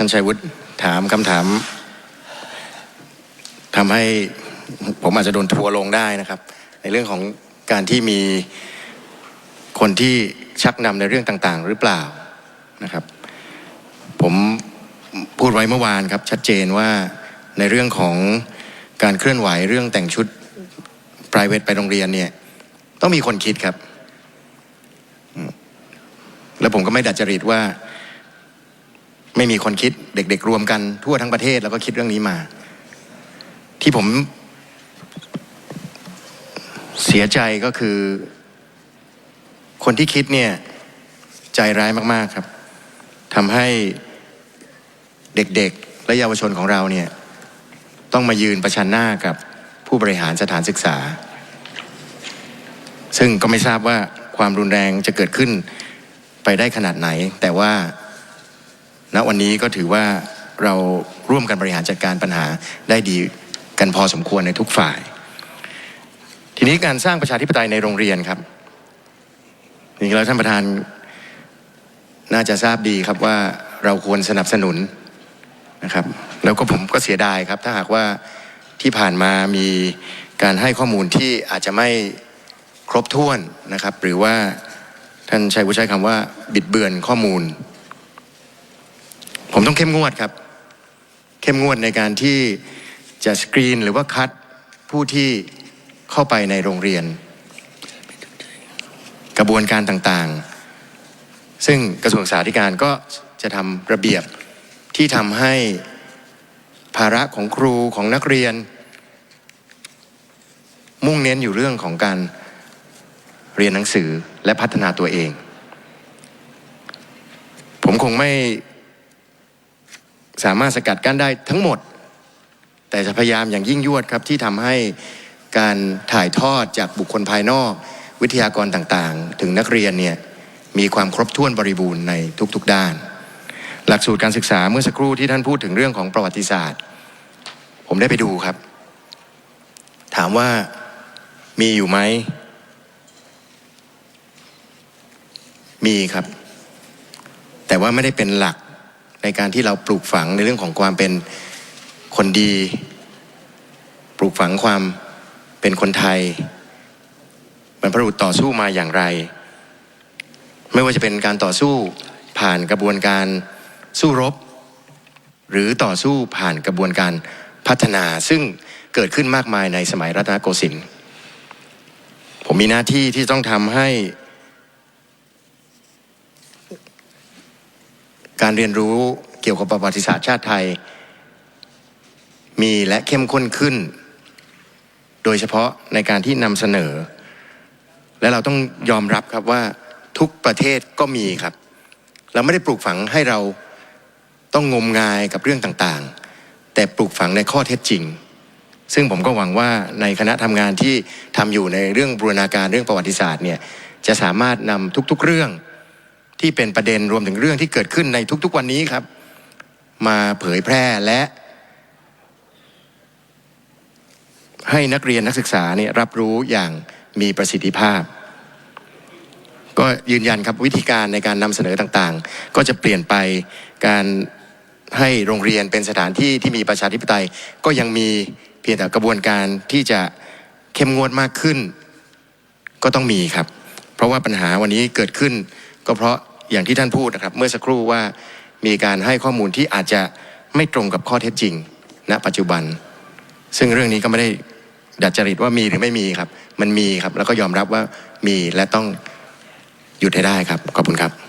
ท่านชัยวุฒิถามคำถามทำให้ผมอาจจะโดนทัวร์ลงได้นะครับ ในเรื่องของการที่มีคนที่ชักนำในเรื่องต่างๆ หรือเปล่านะครับ ผมพูดไว้เมื่อวานครับ ชัดเจนว่าในเรื่องของการเคลื่อนไหวเรื่องแต่งชุด private ไปโรงเรียนเนี่ย ต้องมีคนคิดครับ แล้วผมก็ไม่ดัดจริตว่า ไม่มีคนคิดเด็กๆรวมกันทั่วทั้งประเทศแล้วก็คิดเรื่องนี้มา ที่ผมเสียใจก็คือ คนที่คิดเนี่ยใจร้ายมากๆครับทำให้เด็กๆ และเยาวชนของเราเนี่ยต้องมายืนประชันหน้ากับผู้บริหารสถานศึกษา ซึ่งก็ไม่ทราบว่าความรุนแรงจะเกิดขึ้นไปได้ขนาดไหน แต่ว่า ณวันนี้ก็ถือว่าเราร่วมกันบริหารจัดการปัญหาได้ดีกันพอสมควรในทุกฝ่าย ทีนี้การสร้างประชาธิปไตยในโรงเรียนครับจริงๆแล้วท่านประธานน่าจะทราบดีครับว่าเราควรสนับสนุนนะครับ แล้วก็ผมก็เสียดายครับ ถ้าหากว่าที่ผ่านมามีการให้ข้อมูลที่อาจจะไม่ครบถ้วนนะครับ หรือว่าท่านชัยวุฒิใช้คำว่าบิดเบือนข้อมูล ผมต้องเข้มงวดครับ เข้มงวดในการที่จะสกรีนหรือว่าคัดผู้ที่เข้าไปในโรงเรียน กระบวนการต่างๆ ซึ่งกระทรวงศึกษาธิการก็จะทำระเบียบที่ทำให้ภาระของครูของนักเรียน มุ่งเน้นอยู่เรื่องของการเรียนหนังสือและพัฒนาตัวเอง ผมคงไม่ สามารถสกัดกั้นได้ทั้งหมด แต่จะพยายามอย่างยิ่งยวดครับที่ทำให้การถ่ายทอดจากบุคคลภายนอก วิทยากรต่างๆ ถึงนักเรียนเนี่ยมีความครบถ้วนบริบูรณ์ในทุกๆด้าน หลักสูตรการศึกษาเมื่อสักครู่ที่ท่านพูดถึงเรื่องของประวัติศาสตร์ ผมได้ไปดูครับ ถามว่ามีอยู่ไหม มีครับ แต่ว่าไม่ได้เป็นหลัก ในการที่เราปลูกฝังในเรื่องของความเป็นคนดี ปลูกฝังความเป็นคนไทยบรรพบุรุษต่อสู้มาอย่างไร ไม่ว่าจะเป็นการต่อสู้ผ่านกระบวนการสู้รบ หรือต่อสู้ผ่านกระบวนการพัฒนาซึ่งเกิดขึ้นมากมายในสมัยรัตนโกสินทร์ผมมีหน้าที่ที่ต้องทำให้ การเรียนรู้เกี่ยวกับประวัติศาสตร์ชาติไทย มีและเข้มข้นขึ้น โดยเฉพาะในการที่นำเสนอ และเราต้องยอมรับครับว่าทุกประเทศก็มีครับ เราไม่ได้ปลูกฝังให้เราต้องงมงายกับเรื่องต่างๆ แต่ปลูกฝังในข้อเท็จจริง ซึ่งผมก็หวังว่าในคณะทำงานที่ทำอยู่ในเรื่องบูรณาการเรื่องประวัติศาสตร์เนี่ยจะสามารถนำทุกๆเรื่อง ที่เป็นประเด็นรวมถึงเรื่องที่เกิดขึ้นในทุก ๆ วันนี้ครับ มาเผยแพร่และให้นักเรียนนักศึกษาเนี่ยรับรู้อย่างมีประสิทธิภาพ ก็ยืนยันครับวิธีการในการนำเสนอต่างๆ ก็จะเปลี่ยนไปการให้โรงเรียนเป็นสถานที่ที่มีประชาธิปไตย ก็ยังมีเพียงแต่กระบวนการที่จะเข้มงวดมากขึ้น ก็ต้องมีครับ เพราะว่าปัญหาวันนี้เกิดขึ้น ก็เพราะอย่างที่ท่านพูดนะครับ เมื่อสักครู่ว่ามีการให้ข้อมูลที่อาจจะไม่ตรงกับข้อเท็จจริง ณ ปัจจุบัน ซึ่งเรื่องนี้ก็ไม่ได้ดัดจริตว่ามีหรือไม่มีครับ มันมีครับ แล้วก็ยอมรับว่ามีและต้องหยุดให้ได้ครับ ขอบคุณครับ